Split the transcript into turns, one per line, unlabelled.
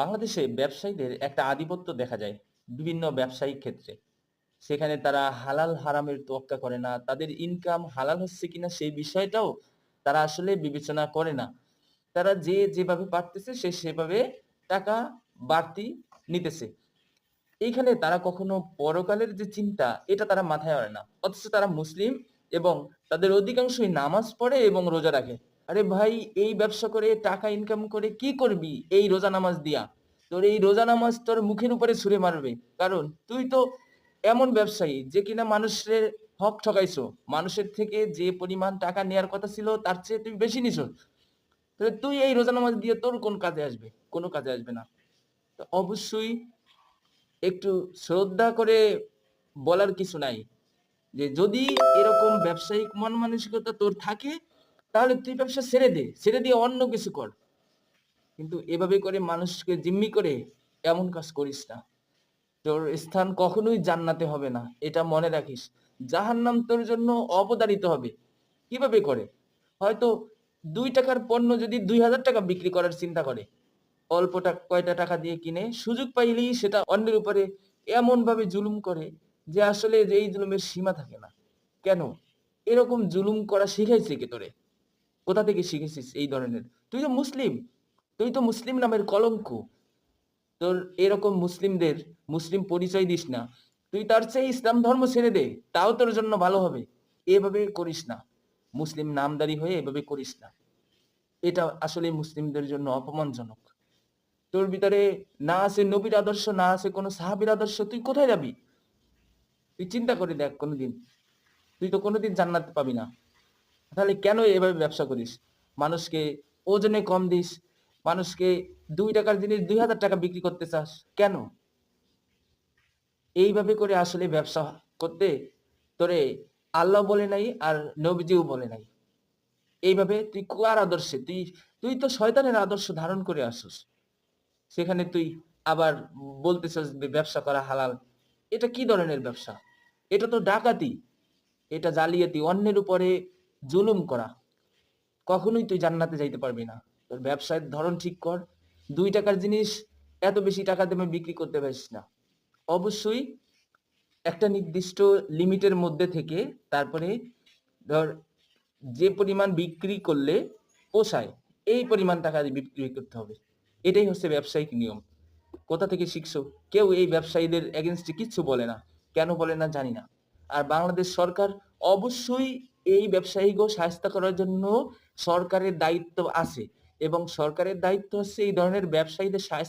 বাংলাদেশে ব্যবসায়ীদের একটা আধিপত্য দেখা যায় বিভিন্ন ব্যবসায়িক ক্ষেত্রে। সেখানে তারা হালাল হারামের তোয়াক্কা করে না, তাদের ইনকাম হালাল হচ্ছে কিনা সেই বিষয়টাও তারা আসলে বিবেচনা করে না। তারা যে যেভাবে পারতেছে সে সেভাবে টাকা বাড়তি নিতেছে। এইখানে তারা কখনো পরকালের যে চিন্তা, এটা তারা মাথায় আনে না। অথচ তারা মুসলিম এবং তাদের অধিকাংশই নামাজ পড়ে এবং রোজা রাখে। আরে ভাই, এই ব্যবসা করে টাকা ইনকাম করে কি করবি? এই রোজা নামাজ দিয়া। তোর এই রোজা নামাজ তোর মুখের উপরে ছুঁড়ে মারবে। কারণ তুই তো এমন ব্যবসায়ী যে কিনা মানুষের হক ঠকাইছো। মানুষের থেকে যে পরিমাণ টাকা নেয়ার কথা ছিল, তার চেয়ে তুমি বেশি নিছো। তাহলে তুই এই রোজা নামাজ দিয়ে তোর কোন কাজে আসবে? কোনো কাজে আসবে না। তো অবশ্যই একটু শ্রদ্ধা করে বলার কিছু নাই। যে যদি এরকম ব্যবসায়িক মন মানসিকতা তোর থাকে তাহলে তুই ব্যবসা ছেড়ে দে, ছেড়ে দিয়ে অন্য কিছু কর। কিন্তু এভাবে করে মানুষকে জিম্মি করে এমন কাজ করিস না। তোর স্থান কখনোই জান্নাতে হবে না, এটা মনে রাখিস। জাহান্নাম তোর জন্য অবদারিত হবে। কীভাবে করে? হয়তো দুই টাকার পণ্য যদি দুই হাজার টাকা বিক্রি করার চিন্তা করে। অল্প কয়টা টাকা দিয়ে কিনে সুযোগ পাইলেই সেটা অন্যের উপরে এমন ভাবে জুলুম করে যে আসলে এই জুলুমের সীমা থাকে না। কেন? এরকম জুলুম করা শিখাইছে কে তোরে? কোথা থেকে শিখেছিস এই ধরনের? তুই তো মুসলিম। তুই তো মুসলিম নামের কলঙ্ক। তোর এরকম মুসলিমদের, মুসলিম পরিচয় দিস না। তুই তার চেয়ে ইসলাম ধর্ম ছেড়ে দে, তাও তোর জন্য ভালো হবে। এভাবে করিস না। মুসলিম নামদারি হয়ে এভাবে করিস না। এটা আসলে মুসলিমদের জন্য অপমানজনক। তোর ভিতরে না আছে নবীর আদর্শ, না আছে কোনো সাহাবীর আদর্শ, তুই কোথায় যাবি? তুই চিন্তা করে দেখ কোনোদিন। তুই তো কোনোদিন জান্নাত পাবি না। তাহলে কেন এভাবে ব্যবসা করিস? মানুষকে ওজনে কম দিস। মানুষকে দুই টাকার জিনিস দুই হাজার টাকা বিক্রি করতে চাস। কেন? এইভাবে করে আসলে ব্যবসা করতে তোরে আল্লাহ বলে নাই আর নবীজিও বলে নাই। এইভাবে তুই কার আদর্শে? তুই তুই তো শয়তানের আদর্শ ধারণ করে আসছিস সেখানে তুই আবার বলতেছিস যে ব্যবসা করা হালাল। এটা কি ধরনের ব্যবসা? এটা তো ডাকাতি। এটা জালিয়াতি। অন্যের উপরে জুলুম করা। কখনোই তুই জান্নাতে যাইতে পারবি না। তোর ব্যবসায়ের ধরন ঠিক কর। দুই টাকার জিনিস এত বেশি টাকা দামে বিক্রি করতে পারিস না। অবশ্যই একটা নির্দিষ্ট লিমিটের মধ্যে থেকে তারপরে ধর যে পরিমাণ বিক্রি করলে পোষায়, এই পরিমাণ টাকা দিয়ে বিক্রি করতে হবে। এটাই হচ্ছে ব্যবসায়িক নিয়ম। কোথা থেকে শিখছো? কেউ এই ব্যবসায়ীদের এগেনস্টে কিচ্ছু বলে না। কেন বলে না জানি না। আর বাংলাদেশ সরকার অবশ্যই এই ব্যবসায়ীকে সাহায্য করার জন্য সরকারের দায়িত্ব আছে এবং সরকারের দায়িত্ব হচ্ছে এই ধরনের ব্যবসায়ীদের সাহায্য